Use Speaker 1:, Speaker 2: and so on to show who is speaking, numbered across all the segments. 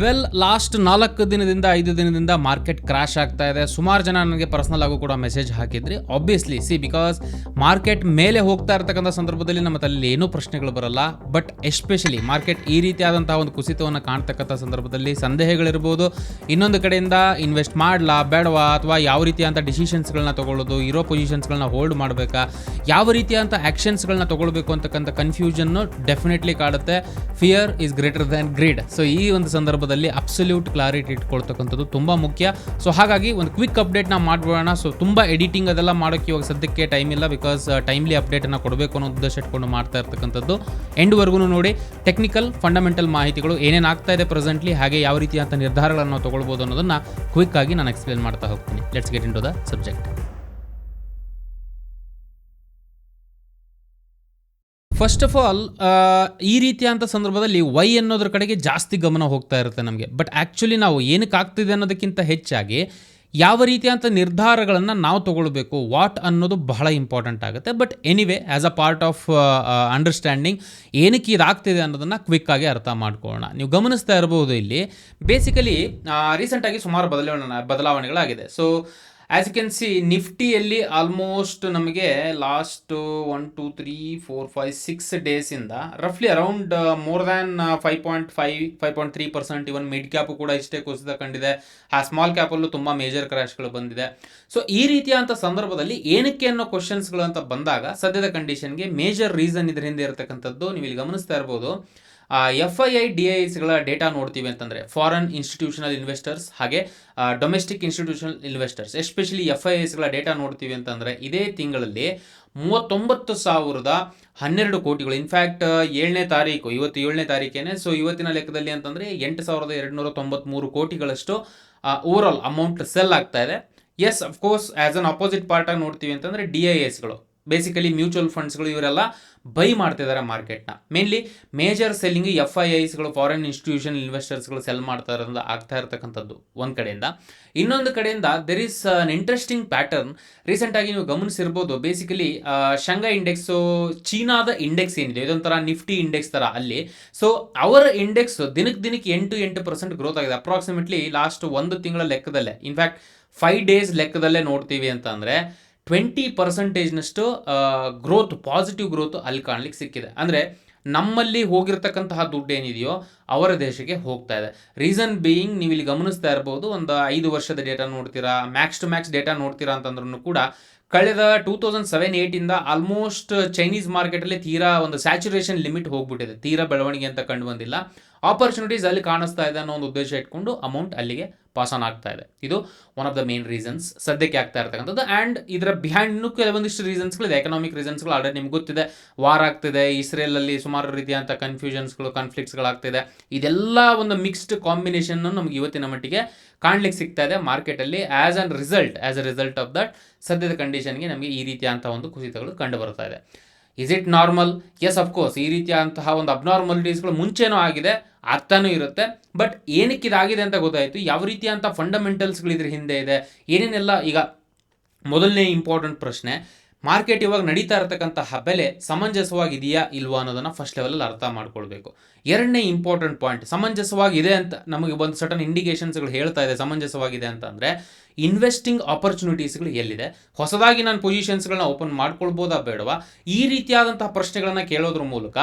Speaker 1: Well last ನಾಲ್ಕು ದಿನದಿಂದ, ಐದು ದಿನದಿಂದ ಮಾರ್ಕೆಟ್ ಕ್ರಾಶ್ ಆಗ್ತಾ ಇದೆ. ಸುಮಾರು ಜನ ನನಗೆ ಪರ್ಸನಲ್ ಆಗೂ ಕೂಡ ಮೆಸೇಜ್ ಹಾಕಿದ್ರಿ. ಆಬ್ವಿಯಸ್ಲಿ ಸಿ ಬಿಕಾಸ್ ಮಾರ್ಕೆಟ್ ಮೇಲೆ ಹೋಗ್ತಾ ಇರ್ತಕ್ಕಂಥ ಸಂದರ್ಭದಲ್ಲಿ ನಮ್ಮ ತಲೆಯಲ್ಲಿ ಏನೂ ಪ್ರಶ್ನೆಗಳು ಬರಲ್ಲ. ಬಟ್ ಎಸ್ಪೆಷಲಿ ಮಾರ್ಕೆಟ್ ಈ ರೀತಿಯಾದಂತಹ ಒಂದು ಕುಸಿತವನ್ನು ಕಾಣ್ತಕ್ಕಂಥ ಸಂದರ್ಭದಲ್ಲಿ ಸಂದೇಹಗಳಿರ್ಬೋದು. ಇನ್ನೊಂದು ಕಡೆಯಿಂದ ಇನ್ವೆಸ್ಟ್ ಮಾಡಲಾ, ಬೇಡವಾ, ಅಥವಾ ಯಾವ ರೀತಿಯಾದಂಥ ಡಿಸಿಷನ್ಸ್ಗಳನ್ನ ತಗೊಳ್ಳೋದು, ಇರೋ ಪೊಸಿಷನ್ಸ್ಗಳನ್ನ ಹೋಲ್ಡ್ ಮಾಡಬೇಕಾ, ಯಾವ ರೀತಿಯಾದಂಥ ಆ್ಯಕ್ಷನ್ಸ್ಗಳನ್ನ ತೊಗೊಳ್ಬೇಕು ಅಂತಕ್ಕಂಥ ಕನ್ಫ್ಯೂಷನ್ನು ಡೆಫಿನೆಟ್ಲಿ ಕಾಡುತ್ತೆ. Fear is greater than greed so ಈ ಒಂದು ಸಂದರ್ಭದಲ್ಲಿ ಅಬ್ಸಲ್ಯೂಟ್ ಕ್ಲಾರಿಟಿ ಇಟ್ಕೊಳ್ತಕ್ಕಂಥದ್ದು ತುಂಬ ಮುಖ್ಯ. ಸೊ ಹಾಗಾಗಿ ಒಂದು ಕ್ವಿಕ್ ಅಪ್ಡೇಟ್ ನಾವು ಮಾಡ್ಬೋಣ ಸೊ ತುಂಬ ಎಡಿಟಿಂಗ್ ಅದೆಲ್ಲ ಮಾಡೋಕ್ಕೆ ಇವಾಗ ಸದ್ಯಕ್ಕೆ ಟೈಮ್ ಇಲ್ಲ ಬಿಕಾಸ್ ಟೈಮ್ಲಿ ಅಪ್ಡೇಟನ್ನು ಕೊಡಬೇಕು ಅನ್ನೋ ಉದ್ದೇಶ ಇಟ್ಕೊಂಡು ಮಾಡ್ತಾ ಇರ್ತಕ್ಕಂಥದ್ದು. ಎಂಡ್ವರೆಗೂ ನೋಡಿ ಟೆಕ್ನಿಕಲ್ ಫಂಡಮೆಂಟಲ್ ಮಾಹಿತಿಗಳು ಏನೇನು ಆಗ್ತಾ ಇದೆ ಪ್ರೆಸೆಂಟ್ಲಿ ಹಾಗೆ ಯಾವ ರೀತಿಯಾದಂಥ ನಿರ್ಧಾರಗಳನ್ನು ತೊಗೊಳ್ಬೋದು ಅನ್ನೋದನ್ನು ಕ್ವಿಕ್ ಆಗಿ ನಾನು ಎಕ್ಸ್ಪ್ಲೇನ್ ಮಾಡ್ತಾ ಹೋಗ್ತೀನಿ. Let's get into the subject first of all ಈ ರೀತಿಯಾದಂಥ ಸಂದರ್ಭದಲ್ಲಿ ವೈ ಅನ್ನೋದ್ರ ಕಡೆಗೆ ಜಾಸ್ತಿ ಗಮನ ಹೋಗ್ತಾ ಇರುತ್ತೆ ನಮಗೆ. ಬಟ್ ಆ್ಯಕ್ಚುಲಿ ನಾವು ಏನಕ್ಕೆ ಆಗ್ತಿದೆ ಅನ್ನೋದಕ್ಕಿಂತ ಹೆಚ್ಚಾಗಿ ಯಾವ ರೀತಿಯಾದಂಥ ನಿರ್ಧಾರಗಳನ್ನು ನಾವು ತಗೊಳ್ಬೇಕು ವಾಟ್ ಅನ್ನೋದು ಬಹಳ ಇಂಪಾರ್ಟೆಂಟ್ ಆಗುತ್ತೆ. But anyway as a part of understanding ಏನಕ್ಕೆ ಇದಾಗ್ತಿದೆ ಅನ್ನೋದನ್ನು ಕ್ವಿಕ್ಕಾಗಿ ಅರ್ಥ ಮಾಡ್ಕೊಳ್ಳೋಣ. ನೀವು ಗಮನಿಸ್ತಾ ಇರಬಹುದು ಇಲ್ಲಿ. ಬೇಸಿಕಲಿ ರೀಸೆಂಟಾಗಿ ಸುಮಾರು ಬದಲಾವಣೆ, ಬದಲಾವಣೆಗಳಾಗಿದೆ. So as you can see ನಿಫ್ಟಿಯಲ್ಲಿ almost ನಮಗೆ last one two three four five six ಡೇಸಿಂದ ರಫ್ಲಿ around more than five point five five point three percent even mid cap ಕೂಡ ಇಷ್ಟೇ ಕುಸಿತ ಕಂಡಿದೆ. ಆ ಸ್ಮಾಲ್ ಕ್ಯಾಪಲ್ಲೂ ತುಂಬ ಮೇಜರ್ ಕ್ರ್ಯಾಶ್ಗಳು ಬಂದಿದೆ. ಸೊ ಈ ರೀತಿಯಾದಂಥ ಸಂದರ್ಭದಲ್ಲಿ ಏನಕ್ಕೆ ಅನ್ನೋ ಕ್ವಶನ್ಸ್ಗಳು ಅಂತ ಬಂದಾಗ ಸದ್ಯದ ಕಂಡೀಷನ್ಗೆ ಮೇಜರ್ ರೀಸನ್ ಇದರಿಂದ ಇರತಕ್ಕಂಥದ್ದು ನೀವು ಇಲ್ಲಿ ಗಮನಿಸ್ತಾ ಇರ್ಬೋದು. F I I D I ಎಸ್ಗಳ data ನೋಡ್ತೀವಿ ಅಂತಂದರೆ ಫಾರಿನ್ ಇನ್ಸ್ಟಿಟ್ಯೂಷನಲ್ ಇನ್ವೆಸ್ಟರ್ಸ್ ಹಾಗೆ domestic institutional investors especially F I ಎಸ್ಗಳ data ನೋಡ್ತೀವಿ ಅಂತಂದರೆ ಇದೇ ತಿಂಗಳಲ್ಲಿ ಮೂವತ್ತೊಂಬತ್ತು ಸಾವಿರದ ಹನ್ನೆರಡು ಕೋಟಿಗಳು. ಇನ್ಫ್ಯಾಕ್ಟ್ ಏಳನೇ ತಾರೀಕು, ಇವತ್ತು ಏಳನೇ ತಾರೀಕೇನೆ. ಸೊ ಇವತ್ತಿನ ಲೆಕ್ಕದಲ್ಲಿ ಅಂತಂದರೆ ಎಂಟು ಸಾವಿರದ ಎರಡುನೂರ ತೊಂಬತ್ತ್ಮೂರು ಕೋಟಿಗಳಷ್ಟು ಓವರ್ ಆಲ್ ಅಮೌಂಟ್ ಸೆಲ್ ಆಗ್ತಾ ಇದೆ. Yes of course as an opposite ಪಾರ್ಟಾಗಿ ನೋಡ್ತೀವಿ ಅಂತಂದರೆ ಡಿ ಐ ಎಸ್ಗಳು ಬೇಸಿಕಲಿ ಮ್ಯೂಚುವಲ್ ಫಂಡ್ಸ್ಗಳು ಇವರೆಲ್ಲ ಬೈ ಮಾಡ್ತಿದ್ದಾರೆ ಮಾರ್ಕೆಟ್ನ mainly major selling F I ಐಸ್ಗಳು foreign institution ಇನ್ವೆಸ್ಟರ್ಸ್ಗಳು ಸೆಲ್ ಮಾಡ್ತಾ ಇರೋದ್ರಿಂದ ಆಗ್ತಾ ಇರತಕ್ಕಂಥದ್ದು ಒಂದು ಕಡೆಯಿಂದ. ಇನ್ನೊಂದು ಕಡೆಯಿಂದ there is an interesting pattern ರೀಸೆಂಟಾಗಿ ನೀವು ಗಮನಿಸಿರ್ಬೋದು ಬೇಸಿಕಲಿ ಶಂಘೈ ಇಂಡೆಕ್ಸು ಚೀನಾದ ಇಂಡೆಕ್ಸ್ ಏನಿದೆ, ಇದೊಂಥರ ನಿಫ್ಟಿ ಇಂಡೆಕ್ಸ್ ಥರ ಅಲ್ಲಿ. ಸೊ ಅವರ ಇಂಡೆಕ್ಸ್ ದಿನಕ್ಕೆ ದಿನಕ್ಕೆ ಎಂಟು ಎಂಟು ಪರ್ಸೆಂಟ್ ಗ್ರೋತ್ ಆಗಿದೆ. ಅಪ್ರಾಕ್ಸಿಮೇಟ್ಲಿ ಲಾಸ್ಟ್ ಒಂದು ತಿಂಗಳ ಲೆಕ್ಕದಲ್ಲೇ ಇನ್ಫ್ಯಾಕ್ಟ್ ಫೈವ್ ಡೇಸ್ ಲೆಕ್ಕದಲ್ಲೇ ನೋಡ್ತೀವಿ ಅಂತ ಅಂದರೆ ಟ್ವೆಂಟಿ ಪರ್ಸೆಂಟೇಜ್ನಷ್ಟು ಗ್ರೋತ್ ಪಾಸಿಟಿವ್ ಗ್ರೋತ್ ಅಲ್ಲಿ ಕಾಣಲಿಕ್ಕೆ ಸಿಕ್ಕಿದೆ. ಅಂದರೆ ನಮ್ಮಲ್ಲಿ ಹೋಗಿರ್ತಕ್ಕಂತಹ ದುಡ್ಡು ಏನಿದೆಯೋ ಅವರ ದೇಶಕ್ಕೆ ಹೋಗ್ತಾ ಇದೆ. ರೀಸನ್ ಬೀಯಿಂಗ್ ನೀವು ಇಲ್ಲಿ ಗಮನಿಸ್ತಾ ಇರ್ಬೋದು, ಒಂದು ಐದು ವರ್ಷದ ಡೇಟಾ ನೋಡ್ತೀರಾ ಮ್ಯಾಕ್ಸ್ ಟು ಮ್ಯಾಕ್ಸ್ ಡೇಟಾ ನೋಡ್ತೀರಾ ಅಂತಂದ್ರೂ ಕೂಡ ಕಳೆದ ಟೂ ತೌಸಂಡ್ ಸೆವೆನ್ ಏಯ್ಟಿಂದ ಆಲ್ಮೋಸ್ಟ್ ಚೈನೀಸ್ ಮಾರ್ಕೆಟಲ್ಲಿ ತೀರಾ ಒಂದು ಸ್ಯಾಚುರೇಷನ್ ಲಿಮಿಟ್ ಹೋಗ್ಬಿಟ್ಟಿದೆ. ತೀರಾ ಬೆಳವಣಿಗೆ ಅಂತ ಕಂಡು ಬಂದಿಲ್ಲ. ಆಪರ್ಚುನಿಟೀಸ್ ಅಲ್ಲಿ ಕಾಣಿಸ್ತಾ ಇದೆ ಅನ್ನೋ ಒಂದು ಉದ್ದೇಶ ಇಟ್ಕೊಂಡು ಅಮೌಂಟ್ ಅಲ್ಲಿಗೆ ಪಾಸ್ ಆನ್ ಆಗ್ತಾ ಇದೆ. ಇದು one of the main reasons ಸದ್ಯಕ್ಕೆ ಆಗ್ತಾ ಇರ್ತಕ್ಕಂಥದ್ದು. ಆ್ಯಂಡ್ ಇದರ ಬಿಹೈಂಡ್ ಇನ್ನೂ ಕೆಲವೊಂದಿಷ್ಟು ರೀಸನ್ಸ್ಗಳಿದೆ ಎಕನಾಮಿಕ್ ರೀಸನ್ಸ್ಗಳು ಆಲ್ರೆಡಿ ನಿಮ್ಗೆ ಗೊತ್ತಿದೆ. ವಾರ್ ಆಗ್ತಿದೆ. ಇಸ್ರೇಲಲ್ಲಿ ಸುಮಾರು ರೀತಿಯಾದಂಥ ಕನ್ಫ್ಯೂಷನ್ಸ್ಗಳು ಕಾನ್ಫ್ಲಿಕ್ಟ್ಸ್ಗಳಾಗ್ತಿದೆ ಇದೆಲ್ಲ ಒಂದು ಮಿಕ್ಸ್ಡ್ ಕಾಂಬಿನೇಷನ್ ನಮ್ಗೆ ಇವತ್ತಿನ ಮಟ್ಟಿಗೆ ಕಾಣ್ಲಿಕ್ಕೆ ಸಿಗ್ತಾ ಇದೆ ಮಾರ್ಕೆಟಲ್ಲಿ as an result as a result of that ಸದ್ಯದ ಕಂಡೀಷನ್ಗೆ ನಮಗೆ ಈ ರೀತಿಯಾದಂಥ ಒಂದು ಕುಸಿತಗಳು ಕಂಡು ಬರ್ತಾ ಇದೆ. Is it normal yes of course ಈ ರೀತಿಯಾದಂತಹ ಒಂದು ಅಬ್ನಾರ್ಮಲಿಟೀಸ್ಗಳು ಮುಂಚೆನೂ ಆಗಿದೆ ಆಗ್ತಾನೂ ಇರುತ್ತೆ. ಬಟ್ ಏನಕ್ಕೆ ಇದಾಗಿದೆ ಅಂತ ಗೊತ್ತಾಯಿತು. ಯಾವ ರೀತಿಯಾದಂಥ ಫಂಡಮೆಂಟಲ್ಸ್ಗಳು ಇದ್ರ ಹಿಂದೆ ಇದೆ. ಏನೇನೆಲ್ಲ ಈಗ ಮೊದಲನೇ ಇಂಪಾರ್ಟೆಂಟ್ ಪ್ರಶ್ನೆ ಮಾರ್ಕೆಟ್ ಇವಾಗ ನಡೀತಾ ಇರತಕ್ಕಂತಹ ಬೆಲೆ ಸಮಂಜಸವಾಗಿದೆಯಾ ಇಲ್ವಾ ಅನ್ನೋದನ್ನು ಫಸ್ಟ್ ಲೆವೆಲಲ್ಲಿ ಅರ್ಥ ಮಾಡ್ಕೊಳ್ಬೇಕು. ಎರಡನೇ ಇಂಪಾರ್ಟೆಂಟ್ ಪಾಯಿಂಟ್ ಸಮಂಜಸವಾಗಿದೆ ಅಂತ ನಮಗೆ ಒಂದು ಸಟನ್ ಇಂಡಿಕೇಶನ್ಸ್ಗಳು ಹೇಳ್ತಾ ಇದೆ, ಸಮಂಜಸವಾಗಿದೆ ಅಂತ ಅಂದರೆ ಇನ್ವೆಸ್ಟಿಂಗ್ ಆಪರ್ಚುನಿಟೀಸ್ಗಳು ಎಲ್ಲಿದೆ? ಹೊಸದಾಗಿ ನಾನು ಪೊಸಿಷನ್ಸ್ಗಳನ್ನ ಓಪನ್ ಮಾಡ್ಕೊಳ್ಬೋದಾ ಬೇಡವಾ? ಈ ರೀತಿಯಾದಂತಹ ಪ್ರಶ್ನೆಗಳನ್ನು ಕೇಳೋದ್ರ ಮೂಲಕ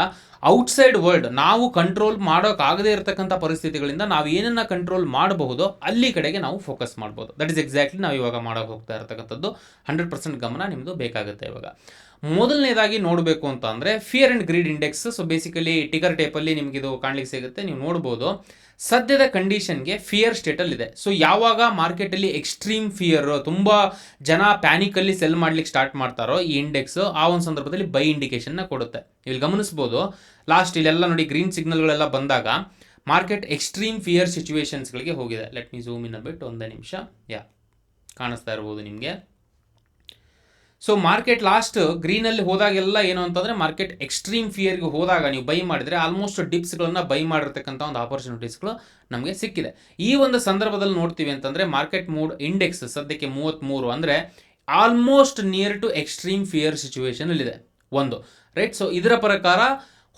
Speaker 1: ಔಟ್ಸೈಡ್ ವರ್ಲ್ಡ್ ನಾವು ಕಂಟ್ರೋಲ್ ಮಾಡೋಕ್ಕಾಗದೇ ಇರತಕ್ಕಂಥ ಪರಿಸ್ಥಿತಿಗಳಿಂದ ನಾವು ಏನನ್ನ ಕಂಟ್ರೋಲ್ ಮಾಡಬಹುದು ಅಲ್ಲಿ ಕಡೆಗೆ ನಾವು ಫೋಕಸ್ ಮಾಡ್ಬೋದು. ದಟ್ ಇಸ್ ಎಕ್ಸಾಕ್ಟ್ಲಿ ನಾವು ಇವಾಗ ಮಾಡೋಕೆ ಹೋಗ್ತಾ ಇರತಕ್ಕಂಥದ್ದು. ಹಂಡ್ರೆಡ್ ಪರ್ಸೆಂಟ್ ಗಮನ ನಿಮ್ಮದು ಬೇಕಾಗುತ್ತೆ ಇವಾಗ. ಮೊದಲನೇದಾಗಿ ನೋಡಬೇಕು ಅಂತ ಅಂದರೆ fear and greed index so basically ticker ಟೇಪಲ್ಲಿ ನಿಮಗಿದು ಕಾಣಲಿಕ್ಕೆ ಕಾಣ್ಲಿಕ್ಕೆ ಸಿಗುತ್ತೆ, ನೀವು ನೋಡ್ಬೋದು. ಸದ್ಯದ ಕಂಡೀಷನ್ಗೆ ಫಿಯರ್ ಸ್ಟೇಟಲ್ಲಿದೆ ಸೊ ಯಾವಾಗ ಮಾರ್ಕೆಟಲ್ಲಿ ಎಕ್ಸ್ಟ್ರೀಮ್ ಫಿಯರ್ ತುಂಬ ಜನ ಪ್ಯಾನಿಕಲ್ಲಿ ಸೆಲ್ ಮಾಡ್ಲಿಕ್ಕೆ ಸ್ಟಾರ್ಟ್ ಮಾಡ್ತಾರೋ ಈ ಇಂಡೆಕ್ಸ್ ಆ ಒಂದು ಸಂದರ್ಭದಲ್ಲಿ ಬೈ ಇಂಡಿಕೇಶನ್ನ ಕೊಡುತ್ತೆ. ಇಲ್ಲಿ ಗಮನಿಸ್ಬೋದು ಲಾಸ್ಟ್ ಇಲ್ಲೆಲ್ಲ ನೋಡಿ ಗ್ರೀನ್ ಸಿಗ್ನಲ್ಗಳೆಲ್ಲ ಬಂದಾಗ ಮಾರ್ಕೆಟ್ ಎಕ್ಸ್ಟ್ರೀಮ್ ಫಿಯರ್ ಸಿಚುವೇಶನ್ಸ್ಗಳಿಗೆ ಹೋಗಿದೆ. ಲೆಟ್ ಮೀ ಝೂಮ್ ಇನ್ ಬಿಟ್ಟು ಒಂದೇ ನಿಮಿಷ. ಯಾ ಕಾಣಿಸ್ತಾ ಇರ್ಬೋದು ನಿಮಗೆ. ಸೊ ಮಾರ್ಕೆಟ್ ಲಾಸ್ಟ್ ಗ್ರೀನಲ್ಲಿ ಹೋದಾಗೆಲ್ಲ ಏನು ಅಂತಂದರೆ ಮಾರ್ಕೆಟ್ ಎಕ್ಸ್ಟ್ರೀಮ್ ಫಿಯರ್ಗೆ ಹೋದಾಗ ನೀವು ಬೈ ಮಾಡಿದರೆ ಆಲ್ಮೋಸ್ಟ್ ಡಿಪ್ಸ್ಗಳನ್ನು ಬೈ ಮಾಡಿರ್ತಕ್ಕಂಥ ಒಂದು ಆಪರ್ಚುನಿಟೀಸ್ಗಳು ನಮಗೆ ಸಿಕ್ಕಿದೆ. ಈ ಒಂದು ಸಂದರ್ಭದಲ್ಲಿ ನೋಡ್ತೀವಿ ಅಂತಂದರೆ ಮಾರ್ಕೆಟ್ ಮೂಡ್ ಇಂಡೆಕ್ಸ್ ಸದ್ಯಕ್ಕೆ ಮೂವತ್ತ್ಮೂರು ಅಂದರೆ almost near to extreme fear ಸಿಚುವೇಶನಲ್ಲಿದೆ ಒಂದು. ರೈಟ್ ಸೊ ಇದರ ಪ್ರಕಾರ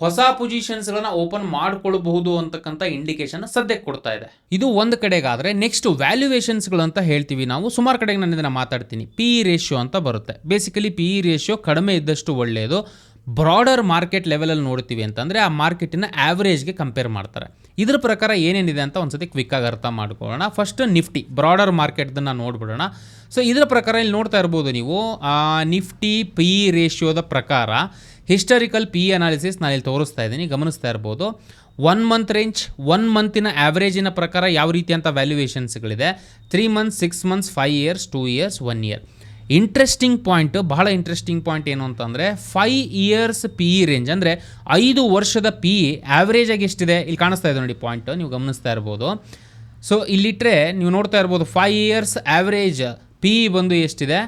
Speaker 1: ಹೊಸ ಪೊಸಿಷನ್ಸ್ಗಳನ್ನ ಓಪನ್ ಮಾಡ್ಕೊಳ್ಬಹುದು ಅಂತಕ್ಕಂಥ ಇಂಡಿಕೇಶನ್ ಸದ್ಯಕ್ಕೆ ಕೊಡ್ತಾ ಇದೆ. ಇದು ಒಂದು ಕಡೆಗಾದರೆ ನೆಕ್ಸ್ಟ್ ವ್ಯಾಲ್ಯೂಯೇಷನ್ಸ್ಗಳು ಅಂತ ಹೇಳ್ತೀವಿ ನಾವು. ಸುಮಾರು ಕಡೆಗೆ ನಾನು ಇದನ್ನು ಮಾತಾಡ್ತೀನಿ. ಪಿ ಇ ರೇಷಿಯೋ ಅಂತ ಬರುತ್ತೆ. ಬೇಸಿಕಲಿ ಪಿ ಇ ರೇಷಿಯೋ ಕಡಿಮೆ ಇದ್ದಷ್ಟು ಒಳ್ಳೆಯದು ಬ್ರಾಡರ್ ಮಾರ್ಕೆಟ್ ಲೆವೆಲಲ್ಲಿ ನೋಡ್ತೀವಿ ಅಂತಂದರೆ ಆ ಮಾರ್ಕೆಟಿನ ಆ್ಯಾವ್ರೇಜ್ಗೆ ಕಂಪೇರ್ ಮಾಡ್ತಾರೆ. ಇದ್ರ ಪ್ರಕಾರ ಏನೇನಿದೆ ಅಂತ ಒಂದ್ಸತಿ ಕ್ವಿಕ್ಕಾಗಿ ಅರ್ಥ ಮಾಡ್ಕೊಳ್ಳೋಣ. ಫಸ್ಟ್ ನಿಫ್ಟಿ ಬ್ರಾಡರ್ ಮಾರ್ಕೆಟ್ದನ್ನು ನೋಡ್ಬಿಡೋಣ. ಸೊ ಇದರ ಪ್ರಕಾರ ಇಲ್ಲಿ ನೋಡ್ತಾ ಇರ್ಬೋದು ನೀವು ನಿಫ್ಟಿ ಪಿ ಇ ರೇಷಿಯೋದ ಪ್ರಕಾರ ಹಿಸ್ಟಾರಿಕಲ್ ಪಿ ಅನಾಲಿಸಿಸ್ ನಾನು ಇಲ್ಲಿ ತೋರಿಸ್ತಾ ಇದ್ದೀನಿ, ಗಮನಿಸ್ತಾ ಇರ್ಬೋದು. ಒನ್ ಮಂತ್ ರೇಂಜ್ ಒನ್ ಮಂತಿನ ಆ್ಯಾವ್ರೇಜಿನ ಪ್ರಕಾರ ಯಾವ ರೀತಿಯಂಥ ವ್ಯಾಲ್ಯೂಯೇಷನ್ಸ್ಗಳಿದೆ three months six months five years two years one year interesting point ಬಹಳ ಇಂಟ್ರೆಸ್ಟಿಂಗ್ ಪಾಯಿಂಟ್ ಏನು ಅಂತಂದರೆ five years P E range ಅಂದರೆ ಐದು ವರ್ಷದ ಪಿ ಇ ಆ್ಯಾವ್ರೇಜ್ ಆಗಿ ಎಷ್ಟಿದೆ? ಇಲ್ಲಿ ಕಾಣಿಸ್ತಾ ಇದೆ ನೋಡಿ ಪಾಯಿಂಟ್ ನೀವು ಗಮನಿಸ್ತಾ ಇರ್ಬೋದು. ಸೊ ಇಲ್ಲಿಟ್ಟರೆ ನೀವು ನೋಡ್ತಾ ಇರ್ಬೋದು five years average P E ಬಂದು ಎಷ್ಟಿದೆ?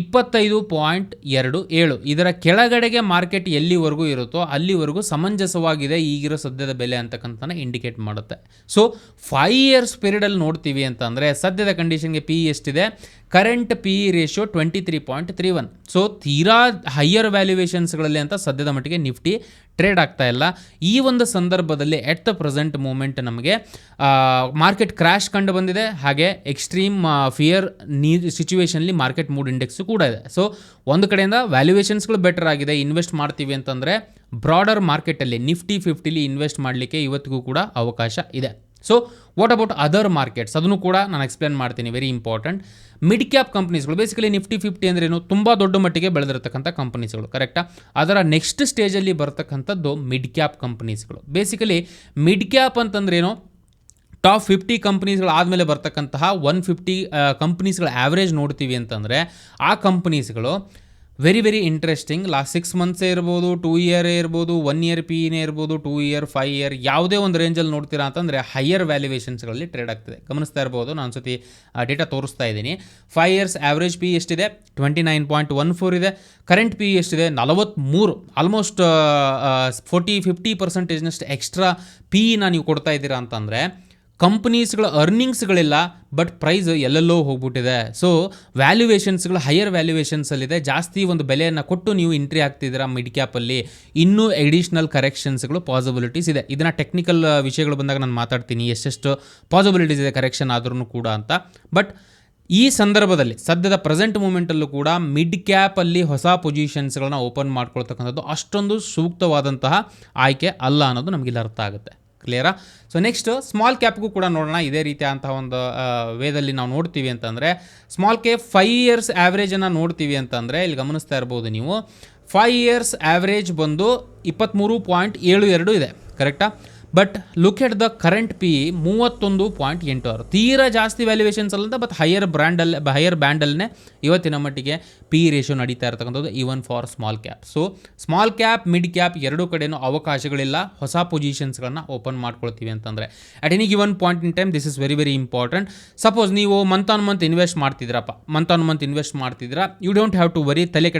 Speaker 1: ಇಪ್ಪತ್ತೈದು ಪಾಯಿಂಟ್ ಎರಡು ಏಳು. ಇದರ ಕೆಳಗಡೆಗೆ ಮಾರ್ಕೆಟ್ ಎಲ್ಲಿವರೆಗೂ ಇರುತ್ತೋ ಅಲ್ಲಿವರೆಗೂ ಸಮಂಜಸವಾಗಿದೆ. ಈಗಿರೋ ಸದ್ಯದ ಬೆಲೆ ಅಂತಕ್ಕಂಥ ಇಂಡಿಕೇಟ್ ಮಾಡುತ್ತೆ. ಸೊ ಫೈವ್ ಇಯರ್ಸ್ ಪೀರಿಯಡಲ್ಲಿ ನೋಡ್ತೀವಿ ಅಂತಂದರೆ ಸದ್ಯದ ಕಂಡೀಷನ್ಗೆ ಪಿ ಎಷ್ಟಿದೆ? Current P E ratio twenty three point three one so ತೀರಾ ಹೈಯರ್ ವ್ಯಾಲ್ಯೂಯೇಷನ್ಸ್ಗಳಲ್ಲಿ ಅಂತ ಸದ್ಯದ ಮಟ್ಟಿಗೆ ನಿಫ್ಟಿ ಟ್ರೇಡ್ ಆಗ್ತಾ ಇಲ್ಲ. ಈ ಒಂದು ಸಂದರ್ಭದಲ್ಲಿ ಎಟ್ ದ ಪ್ರೆಸೆಂಟ್ ಮೂಮೆಂಟ್ ನಮಗೆ ಮಾರ್ಕೆಟ್ ಕ್ರ್ಯಾಶ್ ಕಂಡು ಬಂದಿದೆ. ಹಾಗೆ ಎಕ್ಸ್ಟ್ರೀಮ್ ಫಿಯರ್ ನೀ ಸಿಚುವೇಷನ್ಲಿ ಮಾರ್ಕೆಟ್ ಮೂಡ್ ಇಂಡೆಕ್ಸು ಕೂಡ ಇದೆ. ಸೊ ಒಂದು ಕಡೆಯಿಂದ ವ್ಯಾಲ್ಯೂಯೇಷನ್ಸ್ಗಳು ಬೆಟರ್ ಆಗಿದೆ. ಇನ್ವೆಸ್ಟ್ ಮಾಡ್ತೀವಿ ಅಂತಂದರೆ ಬ್ರಾಡರ್ ಮಾರ್ಕೆಟಲ್ಲಿ ನಿಫ್ಟಿ ಫಿಫ್ಟಿಲಿ ಇನ್ವೆಸ್ಟ್ ಮಾಡಲಿಕ್ಕೆ ಇವತ್ತಿಗೂ ಕೂಡ ಅವಕಾಶ ಇದೆ. So what about other markets ಅದನ್ನು ಕೂಡ ನಾನು ಎಕ್ಸ್ಪ್ಲೇನ್ ಮಾಡ್ತೀನಿ. ವೆರಿ ಇಂಪಾರ್ಟೆಂಟ್ ಮಿಡ್ ಕ್ಯಾಪ್ ಕಂಪ್ನೀಸ್ಗಳು ಬೇಸಿಕಲಿ ನಿಫ್ಟಿ ಫಿಫ್ಟಿ ಅಂದ್ರೇನು ತುಂಬ ದೊಡ್ಡ ಮಟ್ಟಿಗೆ ಬೆಳೆದಿರತಕ್ಕಂಥ ಕಂಪನೀಸ್ಗಳು ಕರೆಕ್ಟಾ ಅದರ ನೆಕ್ಸ್ಟ್ ಸ್ಟೇಜಲ್ಲಿ ಬರತಕ್ಕಂಥದ್ದು ಮಿಡ್ ಕ್ಯಾಪ್ ಕಂಪ್ನೀಸ್ಗಳು ಬೇಸಿಕಲಿ ಮಿಡ್ ಕ್ಯಾಪ್ ಅಂತಂದ್ರೇನು ಟಾಪ್ ಫಿಫ್ಟಿ ಕಂಪ್ನೀಸ್ಗಳು ಆದಮೇಲೆ ಬರ್ತಕ್ಕಂತಹ ಒನ್ ಫಿಫ್ಟಿ ಕಂಪ್ನೀಸ್ಗಳ ಆ್ಯಾವ್ರೇಜ್ ನೋಡ್ತೀವಿ ಅಂತಂದರೆ, ಆ ಕಂಪ್ನೀಸ್ಗಳು very very interesting last six ಮಂತ್ಸೇ ಇರ್ಬೋದು ಟೂ ಇಯರೇ ಇರ್ಬೋದು ಒನ್ ಇಯರ್ ಪಿ ಇನೇ ಇರ್ಬೋದು ಟೂ ಇಯರ್ ಫೈವ್ ಇಯರ್ ಯಾವುದೇ ಒಂದು ರೇಂಜಲ್ಲಿ ನೋಡ್ತೀರಾ ಅಂತಂದರೆ ಹೈಯರ್ ವ್ಯಾಲ್ಯೂಯೇಷನ್ಸ್ಗಳಲ್ಲಿ ಟ್ರೇಡ್ ಆಗ್ತದೆ. ಗಮನಿಸ್ತಾ ಇರ್ಬೋದು, ನಾನು ಸತಿ ಡೇಟಾ ತೋರಿಸ್ತಾ ಇದ್ದೀನಿ. ಫೈವ್ ಇಯರ್ಸ್ ಆ್ಯಾವ್ರೇಜ್ ಪಿ ಎಷ್ಟಿದೆ? Twenty nine point one four ಇದೆ ಕರೆಂಟ್ ಪಿ ಎಷ್ಟಿದೆ? ನಲವತ್ತ್ಮೂರು ಆಲ್ಮೋಸ್ಟ್ ಫೋರ್ಟಿ ಫಿಫ್ಟಿ ಪರ್ಸೆಂಟೇಜ್ನಷ್ಟು ಎಕ್ಸ್ಟ್ರಾ ಪಿ ಇನ ನೀವು ಕೊಡ್ತಾ ಇದ್ದೀರಾ ಅಂತಂದರೆ ಕಂಪ್ನೀಸ್ಗಳ ಅರ್ನಿಂಗ್ಸ್ಗಳಿಲ್ಲ ಬಟ್ ಪ್ರೈಸ್ ಎಲ್ಲೆಲ್ಲೋ ಹೋಗ್ಬಿಟ್ಟಿದೆ. ಸೊ ವ್ಯಾಲ್ಯೂಯೇಷನ್ಸ್ಗಳು ಹೈಯರ್ ವ್ಯಾಲ್ಯೂಯೇಷನ್ಸಲ್ಲಿದೆ ಜಾಸ್ತಿ ಒಂದು ಬೆಲೆಯನ್ನು ಕೊಟ್ಟು ನೀವು ಎಂಟ್ರಿ ಆಗ್ತಿದ್ದೀರಾ ಮಿಡ್ ಕ್ಯಾಪಲ್ಲಿ ಇನ್ನೂ ಎಡಿಷ್ನಲ್ ಕರೆಕ್ಷನ್ಸ್ಗಳು ಪಾಸಿಬಿಲಿಟೀಸ್ ಇದೆ. ಇದನ್ನು ಟೆಕ್ನಿಕಲ್ ವಿಷಯಗಳು ಬಂದಾಗ ನಾನು ಮಾತಾಡ್ತೀನಿ. ಎಷ್ಟೆಷ್ಟು ಪಾಸಿಬಿಲಿಟೀಸ್ ಇದೆ ಕರೆಕ್ಷನ್ ಆದ್ರೂ ಕೂಡ ಅಂತ. ಬಟ್ ಈ ಸಂದರ್ಭದಲ್ಲಿ, ಸದ್ಯದ ಪ್ರೆಸೆಂಟ್ ಮೂಮೆಂಟಲ್ಲೂ ಕೂಡ ಮಿಡ್ ಕ್ಯಾಪಲ್ಲಿ ಹೊಸ ಪೊಸಿಷನ್ಸ್ಗಳನ್ನ ಓಪನ್ ಮಾಡ್ಕೊಳ್ತಕ್ಕಂಥದ್ದು ಅಷ್ಟೊಂದು ಸೂಕ್ತವಾದಂತಹ ಆಯ್ಕೆ ಅಲ್ಲ ಅನ್ನೋದು ನಮಗಿಲ್ಲಿ ಅರ್ಥ ಆಗುತ್ತೆ. ಕ್ಲಿಯರಾ ಸೊ ನೆಕ್ಸ್ಟ್ ಸ್ಮಾಲ್ ಕ್ಯಾಪ್ಗೂ ಕೂಡ ನೋಡೋಣ. ಇದೇ ರೀತಿಯಾದಂತಹ ಒಂದು ವೇದಲ್ಲಿ ನಾವು ನೋಡ್ತೀವಿ ಅಂತಂದರೆ ಸ್ಮಾಲ್ ಕ್ಯಾಪ್ ಫೈವ್ ಇಯರ್ಸ್ ಆ್ಯಾವ್ರೇಜನ್ನು ನೋಡ್ತೀವಿ ಅಂತಂದರೆ, ಇಲ್ಲಿ ಗಮನಿಸ್ತಾ ಇರ್ಬೋದು ನೀವು. ಫೈವ್ ಇಯರ್ಸ್ ಆ್ಯಾವ್ರೇಜ್ ಬಂದು ಇಪ್ಪತ್ತ್ಮೂರು ಪಾಯಿಂಟ್ ಏಳು ಎರಡು ಇದೆ. ಕರೆಕ್ಟಾ but look at the current P ಮೂವತ್ತೊಂದು ಪಾಯಿಂಟ್ ಎಂಟು ಆರು. ತೀರಾ ಜಾಸ್ತಿ ವ್ಯಾಲ್ಯೂಯೇಷನ್ಸ್ ಅಲ್ಲಂತ ಬಟ್ ಹೈಯರ್ ಬ್ರ್ಯಾಂಡಲ್ಲಿ ಹೈಯರ್ ಬ್ಯಾಂಡಲ್ಲೇ ಇವತ್ತಿನ ಮಟ್ಟಿಗೆ ಪಿ ರೇಷಿಯೋ ನಡೀತಾ ಇರತಕ್ಕಂಥದ್ದು even for small cap so small cap mid cap ಎರಡೂ ಕಡೆನೂ ಅವಕಾಶಗಳಿಲ್ಲ. ಹೊಸ ಪೊಸಿಷನ್ಸ್ಗಳನ್ನ ಓಪನ್ ಮಾಡ್ಕೊಳ್ತೀವಿ ಅಂತಂದರೆ. At any given point in time this is very very important suppose ನೀವು ಮಂತ್ ಆನ್ ಮಂತ್ ಇನ್ವೆಸ್ಟ್ ಮಾಡ್ತಿದ್ರಪ್ಪ ಮಂತ್ ಆನ್ ಮಂತ್ ಇನ್ವೆಸ್ಟ್ ಮಾಡ್ತಿದ್ರ you don't have to worry ತಲೆ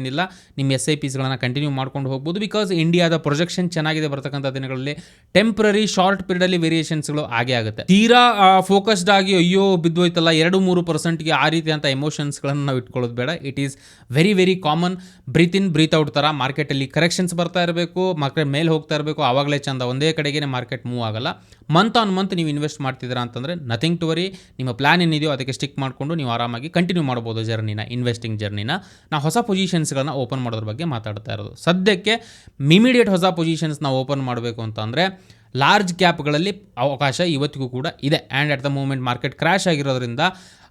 Speaker 1: ಏನಿಲ್ಲ ನಿಮ್ಮ ಎಸ್ ಐ ಪಿಸ್ಗಳನ್ನ ಕಂಟಿನ್ಯೂ ಮಾಡ್ಕೊಂಡು ಹೋಗ್ಬೋದು. ಬಿಕಾಸ್ ಇಂಡಿಯಾದ ಪ್ರೊಜೆಕ್ಷನ್ ಚೆನ್ನಾಗಿದೆ ಬರ್ತಕ್ಕಂಥ ದಿನಗಳಲ್ಲಿ ಟೆಂಪ್ರರಿ ಶಾರ್ಟ್ ಪೀರಿಯಡಲ್ಲಿ ವೇರಿಯೇಷನ್ಸ್ಗಳು ಆಗೇ ಆಗುತ್ತೆ. ತೀರಾ ಫೋಕಸ್ಡ್ ಆಗಿ ಅಯ್ಯೋ ಬಿದ್ದೋಯ್ತಲ್ಲ, ಎರಡು ಮೂರು ಪರ್ಸೆಂಟ್ಗೆ ಆ ರೀತಿಯಂಥ ಎಮೋಷನ್ಸ್ಗಳನ್ನು ನಾವು ಇಟ್ಕೊಳ್ಳೋದು ಬೇಡ. It is very very common breathe in breathe out ಥರ ಮಾರ್ಕೆಟಲ್ಲಿ ಕರೆಕ್ಷನ್ಸ್ ಬರ್ತಾ ಇರಬೇಕು ಮಾರ್ಕೆಟ್ ಮೇಲೆ ಹೋಗ್ತಾ ಇರಬೇಕು, ಆವಾಗಲೇ ಚಂದ ಒಂದೇ ಕಡೆಗೆ ಮಾರ್ಕೆಟ್ ಮೂವ್ ಆಗಲ್ಲ. ಮಂತ್ ಆನ್ ಮಂತ್ ನೀವು ಇನ್ವೆಸ್ಟ್ ಮಾಡ್ತಿದ್ದೀರಾ ಅಂತಂದರೆ ನಥಿಂಗ್ ಟು ವರಿ ನಿಮ್ಮ ಪ್ಲಾನ್ ಏನಿದೆಯೋ ಅದಕ್ಕೆ ಸ್ಟಿಕ್ ಮಾಡಿಕೊಂಡು ನೀವು ಆರಾಮಾಗಿ ಕಂಟಿನ್ಯೂ ಮಾಡ್ಬೋದು ಜರ್ನಿನ ಇನ್ವೆಸ್ಟಿಂಗ್ ಜರ್ನಿನ ನಾವು ಹೊಸ ಪೊಸಿಷನ್ಸ್ಗಳನ್ನ ಓಪನ್ ಮಾಡೋದ್ರ ಬಗ್ಗೆ ಮಾತಾಡ್ತಾ ಇರೋದು. ಸದ್ಯಕ್ಕೆ ಇಮಿಡಿಯೇಟ್ ಹೊಸ ಪೊಸಿಷನ್ಸ್ನ ಓಪನ್ ಮಾಡಬೇಕು ಅಂತಂದರೆ ಲಾರ್ಜ್ ಕ್ಯಾಪ್ಗಳಲ್ಲಿ ಅವಕಾಶ ಇವತ್ತಿಗೂ ಕೂಡ ಇದೆ. And at the moment market crash ಆಗಿರೋದ್ರಿಂದ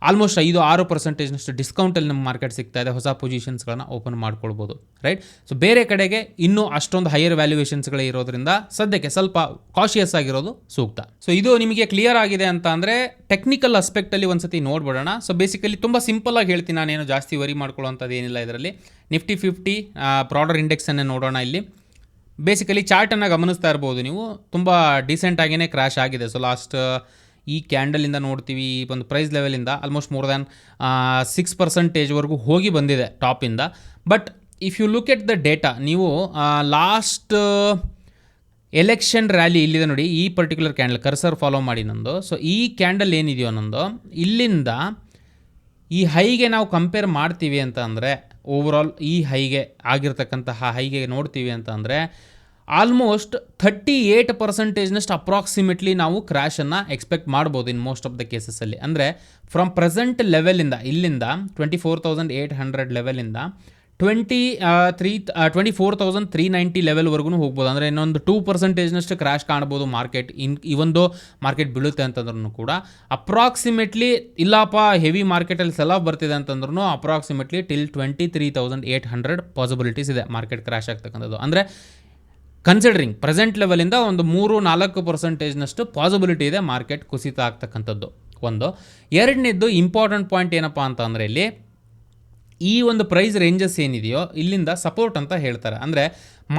Speaker 1: ಆಲ್ಮೋಸ್ಟ್ ಐದು ಆರು ಪರ್ಸೆಂಟೇಜ್ನಷ್ಟು ಡಿಸ್ಕೌಂಟಲ್ಲಿ ನಮ್ಮ ಮಾರ್ಕೆಟ್ ಸಿಗ್ತಾ ಇದೆ. ಹೊಸ ಪೊಸಿಷನ್ಸ್ಗಳನ್ನ ಓಪನ್ ಮಾಡ್ಕೊಳ್ಬೋದು. ರೈಟ್? ಸೊ ಬೇರೆ ಕಡೆಗೆ ಇನ್ನೂ ಅಷ್ಟೊಂದು ಹೈಯರ್ ವ್ಯಾಲ್ಯೂಯೇಷನ್ಸ್ಗಳೇ ಇರೋದ್ರಿಂದ ಸದ್ಯಕ್ಕೆ ಸ್ವಲ್ಪ ಕಾಶಿಯಸ್ ಆಗಿರೋದು ಸೂಕ್ತ. ಸೊ ಇದು ನಿಮಗೆ ಕ್ಲಿಯರ್ ಆಗಿದೆ ಅಂತ ಅಂದರೆ ಟೆಕ್ನಿಕಲ್ ಅಸ್ಪೆಕ್ಟಲ್ಲಿ ಒಂದ್ಸತಿ ನೋಡ್ಬಿಡೋಣ. ಸೊ ಬೇಸಿಕಲಿ ತುಂಬ ಸಿಂಪಲ್ ಆಗಿ ಹೇಳ್ತೀನಿ. ನಾನೇನು ಜಾಸ್ತಿ ವರಿ ಮಾಡ್ಕೊಳ್ಳೋಂಥದ್ದು ಏನಿಲ್ಲ ಇದರಲ್ಲಿ. ನಿಫ್ಟಿ ಫಿಫ್ಟಿ ಪ್ರಾಡರ್ ಇಂಡೆಕ್ಸನ್ನೇ ನೋಡೋಣ ಇಲ್ಲಿ. ಬೇಸಿಕಲಿ ಚಾರ್ಟನ್ನು ಗಮನಿಸ್ತಾ ಇರ್ಬೋದು ನೀವು. ತುಂಬ ಡಿಸೆಂಟಾಗಿಯೇ ಕ್ರ್ಯಾಶ್ ಆಗಿದೆ. ಸೊ ಲಾಸ್ಟ್ ಈ ಕ್ಯಾಂಡಲಿಂದ ನೋಡ್ತೀವಿ, ಈ ಒಂದು ಪ್ರೈಸ್ ಲೆವೆಲಿಂದ ಆಲ್ಮೋಸ್ಟ್ ಮೋರ್ ದ್ಯಾನ್ ಸಿಕ್ಸ್ ಪರ್ಸೆಂಟೇಜ್ವರೆಗೂ ಹೋಗಿ ಬಂದಿದೆ ಟಾಪಿಂದ but if you look at the data ನೀವು ಲಾಸ್ಟ್ ಎಲೆಕ್ಷನ್ ರ್ಯಾಲಿ ಇಲ್ಲಿದೆ ನೋಡಿ, ಈ ಪರ್ಟಿಕ್ಯುಲರ್ ಕ್ಯಾಂಡಲ್ ಕರ್ಸರ್ ಫಾಲೋ ಮಾಡಿ ನಂದು. ಸೊ ಈ ಕ್ಯಾಂಡಲ್ ಏನಿದೆಯೋ ನಂದು, ಇಲ್ಲಿಂದ ಈ ಹೈಗೆ ನಾವು ಕಂಪೇರ್ ಮಾಡ್ತೀವಿ ಅಂತ ಅಂದರೆ ಓವರಾಲ್ ಈ ಹೈಗೆ ಆಗಿರ್ತಕ್ಕಂತಹ ಹೈಗೆ ನೋಡ್ತೀವಿ ಅಂತ ಅಂದರೆ ಆಲ್ಮೋಸ್ಟ್ ಥರ್ಟಿ ಏಯ್ಟ್ ಪರ್ಸೆಂಟೇಜ್ನಷ್ಟು ಅಪ್ರಾಕ್ಸಿಮೇಟ್ಲಿ ನಾವು ಕ್ರ್ಯಾಶನ್ನು ಎಕ್ಸ್ಪೆಕ್ಟ್ ಮಾಡ್ಬೋದು ಇನ್ ಮೋಸ್ಟ್ ಆಫ್ ದ ಕೇಸಸಲ್ಲಿ ಅಂದರೆ ಫ್ರಮ್ ಪ್ರೆಸೆಂಟ್ ಲೆವೆಲಿಂದ ಇಲ್ಲಿಂದ twenty four thousand eight hundred ಲೆವೆಲಿಂದ twenty three twenty four thousand three ninety ಲೆವೆಲ್ವರೆಗೂ ಹೋಗ್ಬೋದು. ಅಂದರೆ ಇನ್ನೊಂದು ಟೂ ಪರ್ಸೆಂಟೇಜ್ನಷ್ಟು ಕ್ರ್ಯಾಶ್ ಕಾಣ್ಬೋದು ಮಾರ್ಕೆಟ್ ಇನ್, ಇವೊಂದು ಮಾರ್ಕೆಟ್ ಬೀಳುತ್ತೆ ಅಂತಂದ್ರೂ ಕೂಡ. ಅಪ್ರಾಕ್ಸಿಮೇಟ್ಲಿ ಇಲ್ಲಪ್ಪ ಹೆವಿ ಮಾರ್ಕೆಟಲ್ಲಿ ಸೆಲ್ ಆಫ್ ಬರ್ತಿದೆ ಅಂತಂದ್ರೂ approximately till twenty three thousand eight hundred possibilities ಇದೆ ಮಾರ್ಕೆಟ್ ಕ್ರ್ಯಾಶ್ ಆಗ್ತಕ್ಕಂಥದ್ದು. ಅಂದರೆ ಕನ್ಸಿಡರಿಂಗ್ ಪ್ರೆಸೆಂಟ್ ಲೆವೆಲಿಂದ ಒಂದು ಮೂರು, ನಾಲ್ಕು ಪರ್ಸೆಂಟೇಜ್ನಷ್ಟು ಪಾಸಿಬಿಲಿಟಿ ಇದೆ ಮಾರ್ಕೆಟ್ ಕುಸಿತ ಆಗ್ತಕ್ಕಂಥದ್ದು. ಒಂದು. ಎರಡನೇದು ಇಂಪಾರ್ಟೆಂಟ್ ಪಾಯಿಂಟ್ ಏನಪ್ಪ ಅಂತ ಅಂದರೆ ಇಲ್ಲಿ ಈ ಒಂದು ಪ್ರೈಸ್ ರೇಂಜಸ್ ಏನಿದೆಯೋ ಇಲ್ಲಿಂದ ಸಪೋರ್ಟ್ ಅಂತ ಹೇಳ್ತಾರೆ. ಅಂದರೆ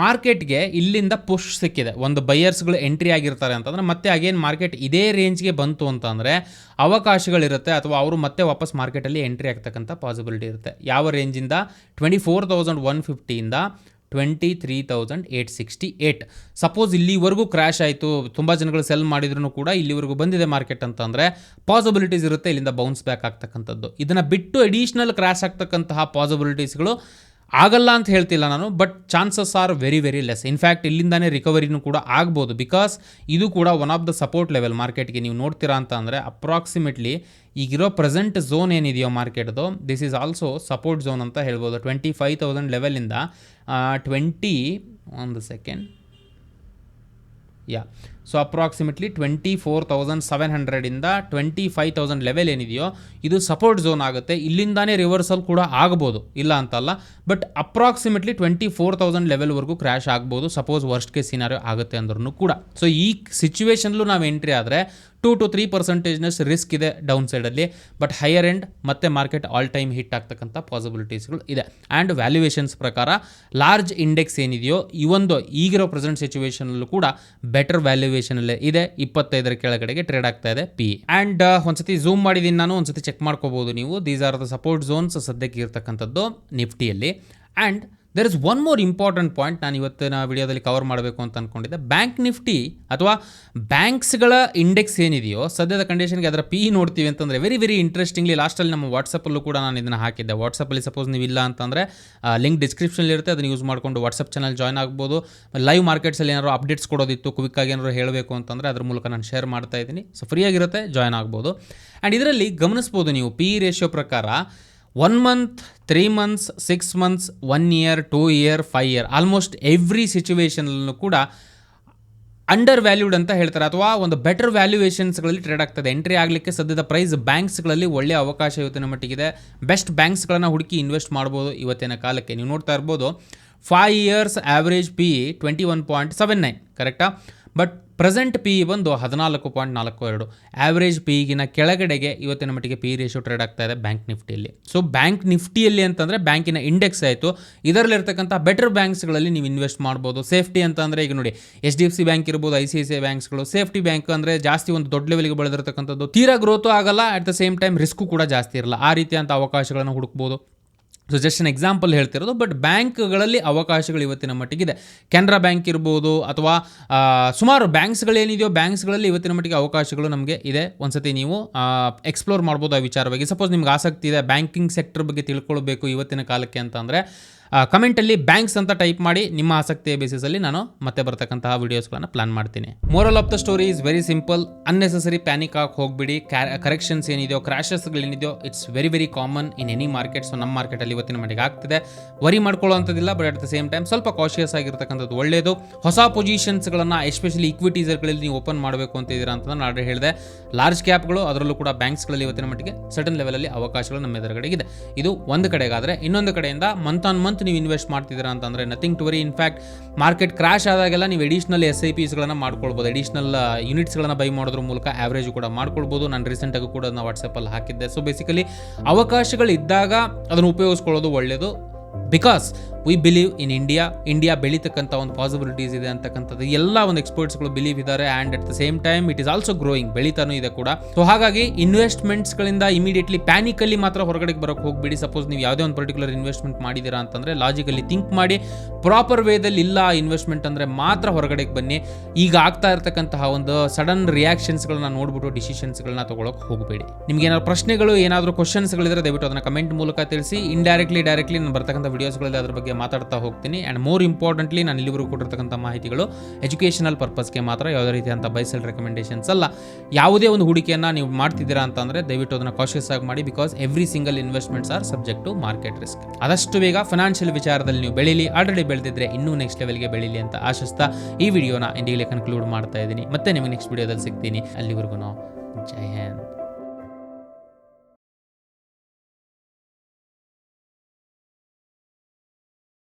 Speaker 1: ಮಾರ್ಕೆಟ್ಗೆ ಇಲ್ಲಿಂದ ಪುಷ್ ಸಿಕ್ಕಿದೆ. ಒಂದು ಬೈಯರ್ಸ್ಗಳು ಎಂಟ್ರಿ ಆಗಿರ್ತಾರೆ ಅಂತಂದರೆ ಮತ್ತೆ ಅಗೇನ್ ಮಾರ್ಕೆಟ್ ಇದೇ ರೇಂಜ್ಗೆ ಬಂತು ಅಂತಂದರೆ ಅವಕಾಶಗಳಿರುತ್ತೆ ಅಥವಾ ಅವರು ಮತ್ತೆ ವಾಪಸ್ ಮಾರ್ಕೆಟಲ್ಲಿ ಎಂಟ್ರಿ ಆಗ್ತಕ್ಕಂಥ ಪಾಸಿಬಿಲಿಟಿ ಇರುತ್ತೆ. ಯಾವ ರೇಂಜಿಂದ twenty four thousand one ಫಿಫ್ಟಿಯಿಂದ twenty three thousand eight sixty eight suppose ಇಲ್ಲಿವರೆಗೂ ಕ್ರ್ಯಾಶ್ ಆಯಿತು, ತುಂಬ ಜನಗಳು ಸೆಲ್ ಮಾಡಿದ್ರು ಕೂಡ ಇಲ್ಲಿವರೆಗೂ ಬಂದಿದೆ ಮಾರ್ಕೆಟ್ ಅಂತಂದರೆ ಪಾಸಿಬಿಲಿಟೀಸ್ ಇರುತ್ತೆ ಇಲ್ಲಿಂದ ಬೌನ್ಸ್ ಬ್ಯಾಕ್ ಆಗ್ತಕ್ಕಂಥದ್ದು. ಇದನ್ನು ಬಿಟ್ಟು ಅಡಿಷ್ನಲ್ ಕ್ರ್ಯಾಶ್ ಆಗ್ತಕ್ಕಂತಹ ಪಾಸಿಬಿಲಿಟೀಸ್ಗಳು ಆಗಲ್ಲ ಅಂತ ಹೇಳ್ತಿಲ್ಲ ನಾನು but chances are very very less in fact ಇಲ್ಲಿಂದಾನೇ ರಿಕವರಿನೂ ಕೂಡ ಆಗ್ಬೋದು ಬಿಕಾಸ್ ಇದು ಕೂಡ one of the support level ಮಾರ್ಕೆಟ್ಗೆ ನೀವು ನೋಡ್ತೀರಾ ಅಂತ ಅಂದರೆ ಅಪ್ರಾಕ್ಸಿಮೇಟ್ಲಿ ಈಗಿರೋ ಪ್ರೆಸೆಂಟ್ ಝೋನ್ ಏನಿದೆಯೋ ಮಾರ್ಕೆಟ್ದು this is also support zone ಅಂತ ಹೇಳ್ಬೋದು. ಟ್ವೆಂಟಿ ಫೈವ್ ತೌಸಂಡ್ ಲೆವೆಲಿಂದ ಟ್ವೆಂಟಿ ಒಂದು second yeah so approximately twenty four thousand seven ಹಂಡ್ರೆಡಿಂದ twenty five thousand level ಏನಿದೆಯೋ ಇದು ಸಪೋರ್ಟ್ ಝೋನ್ ಆಗುತ್ತೆ ಇಲ್ಲಿಂದಾನೇ ರಿವರ್ಸಲ್ ಕೂಡ ಆಗ್ಬೋದು ಇಲ್ಲ ಅಂತಲ್ಲ but approximately twenty four thousand ಲೆವೆಲ್ವರೆಗೂ crash ಆಗ್ಬೋದು ಸಪೋಸ್ ವರ್ಸ್ಟ್ ಕೇಸ್ ಸಿನಾರಿಯೋ ಆಗುತ್ತೆ ಅಂದ್ರೂ ಕೂಡ ಸೊ ಈ ಸಿಚುವೇಶನ್ಲೂ ನಾವು ಎಂಟ್ರಿ ಆದರೆ ಟೂ ಟು ತ್ರೀ ಪರ್ಸೆಂಟೇಜ್ನಷ್ಟು ರಿಸ್ಕ್ ಇದೆ ಡೌನ್ ಸೈಡಲ್ಲಿ ಬಟ್ ಹೈಯರ್ ಎಂಡ್ ಮತ್ತೆ ಮಾರ್ಕೆಟ್ ಆಲ್ ಟೈಮ್ ಹಿಟ್ ಆಗ್ತಕ್ಕಂಥ ಪಾಸಿಬಿಲಿಟೀಸ್ಗಳು ಇದೆ. ಆ್ಯಂಡ್ ವ್ಯಾಲ್ಯೂಯೇಷನ್ಸ್ ಪ್ರಕಾರ ಲಾರ್ಜ್ ಇಂಡೆಕ್ಸ್ ಏನಿದೆಯೋ, ಈ ಒಂದು ಈಗಿರೋ ಪ್ರೆಸೆಂಟ್ ಸಿಚುವೇಷನಲ್ಲೂ ಕೂಡ ಬೆಟರ್ ವ್ಯಾಲ್ಯೂಯೇಷನಲ್ಲೇ ಇದೆ. ಇಪ್ಪತ್ತೈದರ ಕೆಳಗಡೆಗೆ ಟ್ರೇಡ್ ಆಗ್ತಾ ಇದೆ ಪಿ ಆ್ಯಂಡ್ ಒಂದ್ಸತಿ ಝೂಮ್ ಮಾಡಿದ್ದೀನಿ ನಾನು, ಒಂದ್ಸತಿ ಚೆಕ್ ಮಾಡ್ಕೋಬೋದು ನೀವು. These are the support zones ಸದ್ಯಕ್ಕೆ ಇರ್ತಕ್ಕಂಥದ್ದು ನಿಫ್ಟಿಯಲ್ಲಿ. And there is one more important point ನಾನು ಇವತ್ತಿನ ವಿಡಿಯೋದಲ್ಲಿ ಕವರ್ ಮಾಡಬೇಕು ಅಂತ ಅಂದ್ಕೊಂಡಿದ್ದೆ ಬ್ಯಾಂಕ್ ನಿಫ್ಟಿ ಅಥವಾ ಬ್ಯಾಂಕ್ಸ್ಗಳ ಇಂಡೆಕ್ಸ್ ಏನಿದೆಯೋ, ಸದ್ಯದ ಕಂಡೀಷನ್ಗೆ ಅದರ ಪಿ ನೋಡ್ತೀವಿ ಅಂತಂದರೆ ವೆರಿ ವೆರಿ ಇಂಟ್ರೆಸ್ಟಿಂಗ್ಲಿ ಲಾಸ್ಟಲ್ಲಿ ನಮ್ಮ ವಾಟ್ಸಪ್ಪಲ್ಲೂ ಕೂಡ ನಾನು ಇದನ್ನು ಹಾಕಿದ್ದೆ. ವಾಟ್ಸಪ್ಪಲ್ಲಿ ಸಪೋಸ್ ನೀವು ಇಲ್ಲ ಅಂತಂದರೆ ಲಿಂಕ್ ಡಿಸ್ಕ್ರಿಪ್ಷನಲ್ಲಿ ಇರುತ್ತೆ, ಅದನ್ನು ಯೂಸ್ ಮಾಡಿಕೊಂಡು ವಾಟ್ಸಪ್ ಚಾನಲ್ ಜಾಯ್ನ್ ಆಗ್ಬೋದು. ಲೈವ್ ಮಾರ್ಕೆಟ್ಸಲ್ಲಿ ಏನಾದ್ರು ಅಪ್ಡೇಟ್ಸ್ ಕೊಡೋದಿತ್ತು ಕ್ವಿಕ್ಕಾಗಿ ಏನಾದ್ರು ಹೇಳಬೇಕು ಅಂತಂದರೆ ಅದ್ರ ಮೂಲಕ ನಾನು ಶೇರ್ ಮಾಡ್ತಾ ಇದ್ದೀನಿ. ಸೊ ಫ್ರೀಯಾಗಿರುತ್ತೆ ಜಾಯ್ನ್ ಆಗ್ಬೋದು. ಆ್ಯಂಡ್ ಇದರಲ್ಲಿ ಗಮನಿಸ್ಬೋದು ನೀವು ಪಿ ರೇಷಿಯೋ ಪ್ರಕಾರ one month three months six months one year two year five year almost every ಸಿಚುವೇಶನಲ್ಲೂ ಕೂಡ ಅಂಡರ್ ವ್ಯಾಲ್ಯೂಡ್ ಅಂತ ಹೇಳ್ತಾರೆ. ಅಥವಾ ಒಂದು ಬೆಟರ್ ವ್ಯಾಲ್ಯೂಯೇಷನ್ಸ್ಗಳಲ್ಲಿ ಟ್ರೇಡ್ ಆಗ್ತದೆ. ಎಂಟ್ರಿ ಆಗಲಿಕ್ಕೆ ಸದ್ಯದ ಪ್ರೈಸ್ ಬ್ಯಾಂಕ್ಸ್ಗಳಲ್ಲಿ ಒಳ್ಳೆಯ ಅವಕಾಶ ಇವತ್ತಿನ ಮಟ್ಟಿಗಿದೆ. ಬೆಸ್ಟ್ ಬ್ಯಾಂಕ್ಸ್ಗಳನ್ನು ಹುಡುಕಿ ಇನ್ವೆಸ್ಟ್ ಮಾಡ್ಬೋದು ಇವತ್ತಿನ ಕಾಲಕ್ಕೆ. ನೀವು ನೋಡ್ತಾ ಇರ್ಬೋದು five years average P twenty one point seven nine ಕರೆಕ್ಟಾ ಬಟ್ ಪ್ರೆಸೆಂಟ್ ಪಿ ಬಂದು ಹದಿನಾಲ್ಕು ಪಾಯಿಂಟ್ ನಾಲ್ಕು ಎರಡು. ಆ್ಯಾವ್ರೇಜ್ ಪಿಗಿನ ಕೆಳಗಡೆಗೆ ಇವತ್ತಿನ ಮಟ್ಟಿಗೆ ಪಿ ರೇಷಿಯೋ ಟ್ರೇಡ್ ಆಗ್ತಾ ಇದೆ ಬ್ಯಾಂಕ್ ನಿಫ್ಟಿಯಲ್ಲಿ ಸೊ ಬ್ಯಾಂಕ್ ನಿಫ್ಟಿಯಲ್ಲಿ ಅಂತಂದರೆ ಬ್ಯಾಂಕಿನ ಇಂಡೆಕ್ಸ್ ಆಯಿತು. ಇದರಲ್ಲಿರ್ತಕ್ಕಂಥ ಬೆಟರ್ ಬ್ಯಾಂಕ್ಸ್ಗಳಲ್ಲಿ ನೀವು ಇನ್ವೆಸ್ಟ್ ಮಾಡ್ಬೋದು. ಸೇಫ್ಟಿ ಅಂತ ಅಂದರೆ ಈಗ ನೋಡಿ H D F C bank ಇರ್ಬೋದು ಐ ಸಿ ಐ ಸಿ ಬ್ಯಾಂಕ್ಸ್ಗಳು ಸೇಫ್ಟಿ ಬ್ಯಾಂಕ್ ಅಂದರೆ ಜಾಸ್ತಿ ಒಂದು ದೊಡ್ಡ ಲೆವೆಲ್ಗೆ ಬೆಳೆದಿರ್ತಕ್ಕಂಥದ್ದು. ತೀರಾ ಗ್ರೋತು ಆಗಲ್ಲ at the same time risk ಕೂಡ ಜಾಸ್ತಿ ಇರಲ್ಲ. ಆ ರೀತಿಯಂಥ ಅವಕಾಶಗಳನ್ನು ಹುಡುಕ್ಬೋದು. ಸೊ ಜಸ್ಟ್ ಅನ್ ಎಕ್ಸಾಂಪಲ್ ಹೇಳ್ತಿರೋದು ಬಟ್ ಬ್ಯಾಂಕ್ಗಳಲ್ಲಿ ಅವಕಾಶಗಳು ಇವತ್ತಿನ ಮಟ್ಟಿಗಿದೆ. ಕೆನರಾ ಬ್ಯಾಂಕ್ ಇರ್ಬೋದು ಅಥವಾ ಸುಮಾರು ಬ್ಯಾಂಕ್ಸ್ಗಳೇನಿದೆಯೋ ಬ್ಯಾಂಕ್ಸ್ಗಳಲ್ಲಿ ಇವತ್ತಿನ ಮಟ್ಟಿಗೆ ಅವಕಾಶಗಳು ನಮಗೆ ಇದೆ. ಒಂದ್ಸತಿ ನೀವು ಎಕ್ಸ್ಪ್ಲೋರ್ ಮಾಡ್ಬೋದು ಆ ವಿಚಾರವಾಗಿ. ಸಪೋಸ್ ನಿಮ್ಗೆ ಆಸಕ್ತಿ ಇದೆ ಬ್ಯಾಂಕಿಂಗ್ ಸೆಕ್ಟರ್ ಬಗ್ಗೆ ತಿಳ್ಕೊಳ್ಬೇಕು ಇವತ್ತಿನ ಕಾಲಕ್ಕೆ ಅಂತಂದರೆ ಕಮೆಂಟಲ್ಲಿ ಬ್ಯಾಂಕ್ಸ್ ಅಂತ ಟೈಪ್ ಮಾಡಿ ನಿಮ್ಮ ಆಸಕ್ತಿಯ ಬೇಸಿಸಲ್ಲಿ ನಾನು ಮತ್ತೆ ಬರ್ತಕ್ಕಂತಹ ವೀಡಿಯೋಸ್ಗಳನ್ನು ಪ್ಲಾನ್ ಮಾಡ್ತೀನಿ. Moral of the story is very simple unnecessary panic ಆಗಿ ಹೋಗ್ಬಿಡಿ. ಕರೆಕ್ಷನ್ಸ್ ಏನಿದೆಯೋ ಕ್ರ್ಯಾಶಸ್ಗಳೇನಿದೆಯೋ it's very very common in any market so ನಮ್ಮ ಮಾರ್ಕೆಟಲ್ಲಿ ಇವತ್ತಿನ ಮಟ್ಟಿಗೆ ಆಗ್ತಿದೆ. Worry ಮಾಡ್ಕೊಳ್ಳೋಂಥದ್ದಿಲ್ಲ but at the same time ಸ್ವಲ್ಪ ಕಾಶಿಯಸ್ ಆಗಿರ್ತಕ್ಕಂಥದ್ದು ಒಳ್ಳೆಯದು ಹೊಸ ಪೊಸಿಷನ್ಸ್ಗಳನ್ನು ಎಸ್ಪೆಷಲಿ ಇಕ್ವಿಟೀಸರ್ಗಳಲ್ಲಿ ನೀವು ಓಪನ್ ಮಾಡಬೇಕು ಅಂತ ಇದ್ದೀರಾ ಅಂತ ನಾನು ಆಲ್ರೆಡಿ ಹೇಳಿದೆ. ಲಾರ್ಜ್ ಕ್ಯಾಪ್ಗಳು ಅದರಲ್ಲೂ ಕೂಡ ಬ್ಯಾಂಕ್ಸ್ಗಳಲ್ಲಿ ಇವತ್ತಿನ ಮಟ್ಟಿಗೆ ಸಡನ್ ಲೆವೆಲಲ್ಲಿ ಅವಕಾಶಗಳು ನಮ್ಮ ಎದುರುಗಡೆಗಿದೆ ಇದು. ಒಂದು ಕಡೆಗಾದರೆ, ಇನ್ನೊಂದು ಕಡೆಯಿಂದ ಮಂತ್ ಆನ್ ಮಂತ್ ನೀವು ಇನ್ವೆಸ್ಟ್ ಮಾಡ್ತಿದ್ದೀರಾ ಅಂತಂದರೆ nothing to worry in fact market crash ಆದಾಗೆಲ್ಲ ನೀವು ಎಡಿಷ್ನಲ್ ಎಸ್ ಐ ಪಿಸ್ಗಳನ್ನು ಮಾಡ್ಕೊಳ್ಬೋದು. ಎಡಿಷ್ನಲ್ ಯೂನಿಟ್ಸ್ಗಳನ್ನು ಬೈ ಮಾಡೋದ್ರ ಮೂಲಕ ಆವ್ರೇಜ್ ಕೂಡ ಮಾಡ್ಕೊಳ್ಬೋದು. ನಾನು ರೀಸೆಂಟಾಗಿ ಕೂಡ ಅದನ್ನ ವಾಟ್ಸಪ್ಪಲ್ಲಿ ಹಾಕಿದ್ದೆ. ಸೊ ಬೇಸಿಕಲಿ ಅವಕಾಶಗಳಿದ್ದಾಗ ಅದನ್ನು ಉಪಯೋಗಿಸ್ಕೊಳ್ಳೋದು ಒಳ್ಳೆಯದು because we believe in India India ಬೆಳೀತಕ್ಕಂಥ ಒಂದು ಪಾಸಿಬಿಲಿಟೀಸ್ ಇದೆ ಅಂತಕ್ಕಂಥದ್ದು. ಎಲ್ಲ ಒಂದು ಎಕ್ಸ್ಪರ್ಟ್ಸ್ಗಳು ಬಿಲೀವ್ ಇದ್ದಾರೆ and at the same time it is also growing ಬೆಳೀತಾನೂ ಇದೆ ಕೂಡ. ಸೊ ಹಾಗಾಗಿ ಇನ್ವೆಸ್ಟ್ಮೆಂಟ್ಸ್ಗಳಿಂದ ಇಮಿಡಿಯೇಟ್ಲಿ ಪ್ಯಾನಿಕಲ್ಲಿ ಮಾತ್ರ ಹೊರಗಡೆಗೆ ಬರೋಕ್ಕೆ ಹೋಗ್ಬಿಡಿ. ಸಪೋಸ್ ನೀವು ಯಾವುದೇ ಒಂದು ಪರ್ಟಿಕ್ಯುಲರ್ ಇನ್ವೆಸ್ಟ್ಮೆಂಟ್ ಮಾಡಿದ್ದೀರಾ ಅಂತಂದರೆ ಲಾಜಿಕಲ್ಲಿ ಥಿಂಕ್ ಮಾಡಿ ಪ್ರಾಪರ್ ವೇದಲ್ಲಿ ಇಲ್ಲ ಇನ್ವೆಸ್ಟ್ಮೆಂಟ್ ಅಂದರೆ ಮಾತ್ರ ಹೊರಗಡೆಗೆ ಬನ್ನಿ. ಈಗ ಆಗ್ತಾ ಇರತಕ್ಕಂತಹ ಒಂದು ಸಡನ್ ರಿಯಾಕ್ಷನ್ಸ್ಗಳನ್ನ ನೋಡ್ಬಿಟ್ಟು ಡಿಸಿಷನ್ಸ್ಗಳನ್ನ ತೊಗೊಳಕ್ಕೆ ಹೋಗಬೇಡಿ. ನಿಮ್ಗೆ ಏನಾದ್ರು ಪ್ರಶ್ನೆಗಳು, ಏನಾದರೂ ಕ್ವಶನ್ಸ್ಗಳಿದ್ರೆ ದಯವಿಟ್ಟು ಅದನ್ನು ಕಮೆಂಟ್ ಮೂಲಕ ತಿಳಿಸಿ. ಇಂಡೈರೆಕ್ಟ್ಲಿ ಡೈರೆಕ್ಟ್ಲಿ ನಾನು ಬರ್ತಕ್ಕಂಥ ವಿಡಿಯೋಸ್ಗಳಲ್ಲಿ ಅದ್ರ ಬಗ್ಗೆ ಮಾತಾಡ್ತಾ ಹೋಗ್ತೀನಿ. ಆ್ಯಂಡ್ ಮೋರ್ ಇಂಪಾರ್ಟೆಂಟ್ಲಿ ನಾನು ಇಲ್ಲಿವರೆಗೂ ಕೊಟ್ಟಿರ್ತಕ್ಕಂಥ ಮಾಹಿತಿಗಳು ಎಜುಕೇಷನಲ್ ಪರ್ಪಸ್ಗೆ ಮಾತ್ರ ಯಾವುದೇ ಅಂತ ಬೈಸಲ್ ರೆಕಮೆಂಡೇಷನ್ಸ್ ಅಲ್ಲ. ಯಾವುದೇ ಒಂದು ಹೂಡಿಕೆಯನ್ನು ನೀವು ಮಾಡ್ತಿದ್ದೀರಾ ಅಂತಂದರೆ ದಯವಿಟ್ಟು ಅದನ್ನು ಕಾಶಿಯಸ್ ಆಗಿ ಮಾಡಿ because every single investments are subject to market risk ಅದಷ್ಟು ಬೇಗ ಫೈನಾನ್ಷಿಯಲ್ ವಿಚಾರದಲ್ಲಿ ನೀವು ಬೆಳೀಲಿ ಆಲ್ರೆಡಿ ಬೆಳೆದಿದ್ರೆ ಇನ್ನೂ ನೆಕ್ಸ್ಟ್ ಲೆವೆಲ್ಗೆ ಬೆಳೀಲಿ ಅಂತ ಆಶಿಸ್ತಾ ಈ ವಿಡಿಯೋನ ಇಂಡಿಗೆ ಕನ್ಕ್ಲೂಡ್ ಮಾಡ್ತಾ ಇದ್ದೀನಿ. ಮತ್ತೆ ನಿಮಗೆ ನೆಕ್ಸ್ಟ್ ವಿಡಿಯೋದಲ್ಲಿ ಸಿಗ್ತೀನಿ. ಅಲ್ಲಿವರೆಗೂ ಜೈ ಹಿಂದ್.